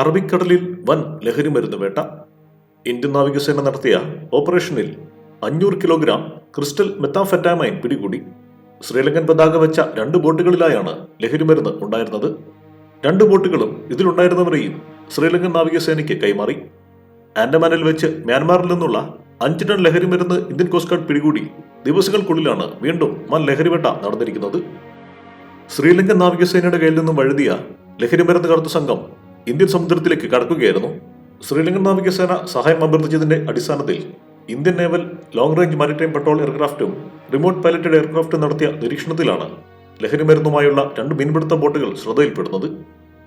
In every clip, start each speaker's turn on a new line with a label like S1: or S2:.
S1: അറബിക്കടലിൽ വൻ ലഹരി മരുന്ന് വേട്ട. ഇന്ത്യൻ നാവികസേന നടത്തിയ ഓപ്പറേഷനിൽ അഞ്ഞൂറ് കിലോഗ്രാം ക്രിസ്റ്റൽ മെത്താഫെറ്റാമൈൻ പിടികൂടി. ശ്രീലങ്കൻ പതാക വെച്ച രണ്ട് ബോട്ടുകളിലായാണ് ലഹരി മരുന്ന് ഉണ്ടായിരുന്നത്. രണ്ട് ബോട്ടുകളും ഇതിലുണ്ടായിരുന്നവരെയും ശ്രീലങ്കൻ നാവികസേനയ്ക്ക് കൈമാറി. ആൻഡമാനിൽ വെച്ച് മ്യാൻമാറിൽ നിന്നുള്ള അഞ്ച് ടൺ ലഹരി മരുന്ന് ഇന്ത്യൻ കോസ്റ്റ് ഗാർഡ് പിടികൂടി ദിവസങ്ങൾക്കുള്ളിലാണ് വീണ്ടും വൻ ലഹരിവേട്ട നടന്നിരിക്കുന്നത്. ശ്രീലങ്കൻ നാവികസേനയുടെ കയ്യിൽ നിന്നും വഴുതിയ ലഹരി മരുന്ന് കടത്തു സംഘം ഇന്ത്യൻ സമുദ്രത്തിലേക്ക് കടക്കുകയായിരുന്നു. ശ്രീലങ്കൻ നാവികസേന സഹായം അഭ്യർത്ഥിച്ചതിന്റെ അടിസ്ഥാനത്തിൽ Indian naval long range maritime patrol എയർക്രാഫ്റ്റും remote piloted എയർക്രാഫ്റ്റും നടത്തിയ നിരീക്ഷണത്തിലാണ് ലഹരി മരുന്നുമായുള്ള രണ്ട് മീൻപിടുത്ത ബോട്ടുകൾ ശ്രദ്ധയിൽപ്പെടുന്നത്.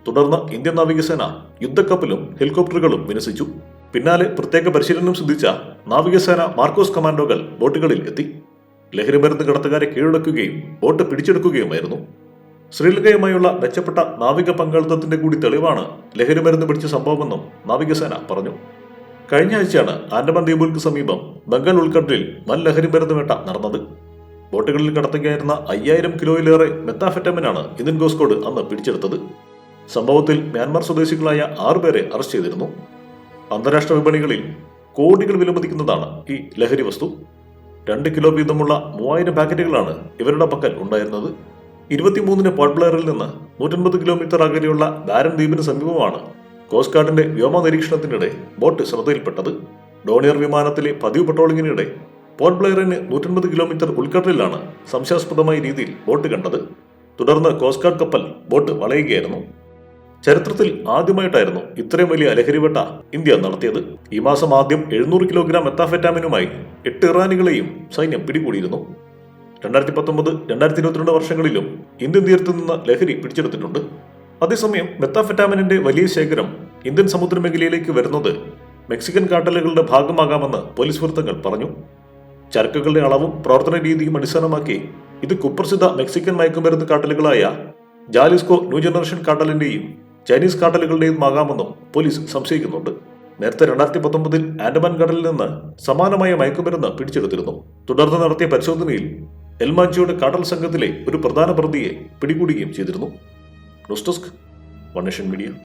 S1: തുടർന്ന് ഇന്ത്യൻ നാവികസേന യുദ്ധക്കപ്പലും ഹെലികോപ്റ്ററുകളും വിന്യസിച്ചു. പിന്നാലെ പ്രത്യേക പരിശീലനം സിദ്ധിച്ച നാവികസേന മാർക്കോസ് കമാൻഡോകൾ ബോട്ടുകളിൽ എത്തി. ലഹരി മരുന്ന് കടത്തുകാരെ കീഴടക്കുകയും ബോട്ട് പിടിച്ചെടുക്കുകയുമായിരുന്നു. ശ്രീലങ്കയുമായുള്ള മെച്ചപ്പെട്ട നാവിക പങ്കാളിത്തത്തിന്റെ കൂടി തെളിവാണ് ലഹരി മരുന്ന് പിടിച്ച സംഭവമെന്നും നാവികസേന പറഞ്ഞു. കഴിഞ്ഞ ആഴ്ചയാണ് ആൻഡമാൻ ദ്വീപുകൾക്ക് സമീപം ബംഗാൾ ഉൾക്കടലിൽ വൻ ലഹരി മരുന്ന് വേട്ട നടന്നത്. ബോട്ടുകളിൽ കടത്തുകയായിരുന്ന അയ്യായിരം കിലോയിലേറെ മെത്താഫെറ്റമിനാണ് ഇന്ത്യൻ കോസ്കോഡ് അന്ന് പിടിച്ചെടുത്തത്. സംഭവത്തിൽ മ്യാൻമാർ സ്വദേശികളായ ആറുപേരെ അറസ്റ്റ് ചെയ്തിരുന്നു. അന്താരാഷ്ട്ര വിപണികളിൽ കോടികൾ വിലമതിക്കുന്നതാണ് ഈ ലഹരി വസ്തു. രണ്ട് കിലോ വീതമുള്ള മൂവായിരം പാക്കറ്റുകളാണ് ഇവരുടെ പക്കൽ ഉണ്ടായിരുന്നത്. ഇരുപത്തിമൂന്നിന് പോർട്ട്ബ്ലെയറിൽ നിന്ന് നൂറ്റൻപത് കിലോമീറ്റർ അകലെയുള്ള ബാരൻ ദ്വീപിന് സമീപമാണ് കോസ്റ്റ് ഗാർഡിന്റെ വ്യോമ നിരീക്ഷണത്തിനിടെ ബോട്ട് ശ്രദ്ധയിൽപ്പെട്ടത്. ഡോണിയർ വിമാനത്തിലെ പതിവ് പട്രോളിങ്ങിനിടെ പോർട്ട് ബ്ലെയറിന് നൂറ്റൻപത് കിലോമീറ്റർ ഉൾക്കടലിലാണ് സംശയാസ്പദമായ രീതിയിൽ ബോട്ട് കണ്ടത്. തുടർന്ന് കോസ്റ്റ് ഗാർഡ് കപ്പൽ ബോട്ട് വളയുകയായിരുന്നു. ചരിത്രത്തിൽ ആദ്യമായിട്ടായിരുന്നു ഇത്രയും വലിയ ലഹരിവേട്ട ഇന്ത്യ നടത്തിയത്. ഈ മാസം ആദ്യം എഴുന്നൂറ് കിലോഗ്രാം എത്താഫെറ്റാമിനുമായി എട്ട് ഇറാനികളെയും സൈന്യം പിടികൂടിയിരുന്നു. രണ്ടായിരത്തി പത്തൊമ്പത് രണ്ടായിരത്തി ഇരുപത്തിരണ്ട് വർഷങ്ങളിലും ഇന്ത്യൻ തീരത്തു നിന്ന് ലഹരി പിടിച്ചെടുത്തിട്ടുണ്ട്. അതേസമയം മെത്താഫെറ്റാമിനിന്റെ വലിയ ശേഖരം ഇന്ത്യൻ സമുദ്രമേഖലയിലേക്ക് വരുന്നത് മെക്സിക്കൻ കാട്ടലുകളുടെ ഭാഗമാകാമെന്ന് പോലീസ് വൃത്തങ്ങൾ പറഞ്ഞു. ചരക്കുകളുടെ അളവും പ്രവർത്തന രീതിയും അടിസ്ഥാനമാക്കി ഇത് കുപ്രസിദ്ധ മെക്സിക്കൻ മയക്കുമരുന്ന് കാട്ടലുകളായ ജാലിസ്കോ ന്യൂ ജനറേഷൻ കാട്ടലിന്റെയും ചൈനീസ് കാട്ടലുകളുടെയും ആകാമെന്നും പോലീസ് സംശയിക്കുന്നുണ്ട്. നേരത്തെ രണ്ടായിരത്തി പത്തൊമ്പതിൽ ആൻഡമാൻ കടലിൽ നിന്ന് സമാനമായ മയക്കുമരുന്ന് പിടിച്ചെടുത്തിരുന്നു. തുടർന്ന് നടത്തിയ പരിശോധനയിൽ എൽമാഞ്ചിയുടെ കടൽ സംഘത്തിലെ ഒരു പ്രധാന പ്രതിയെ പിടികൂടുകയും ചെയ്തിരുന്നു. News desk one media.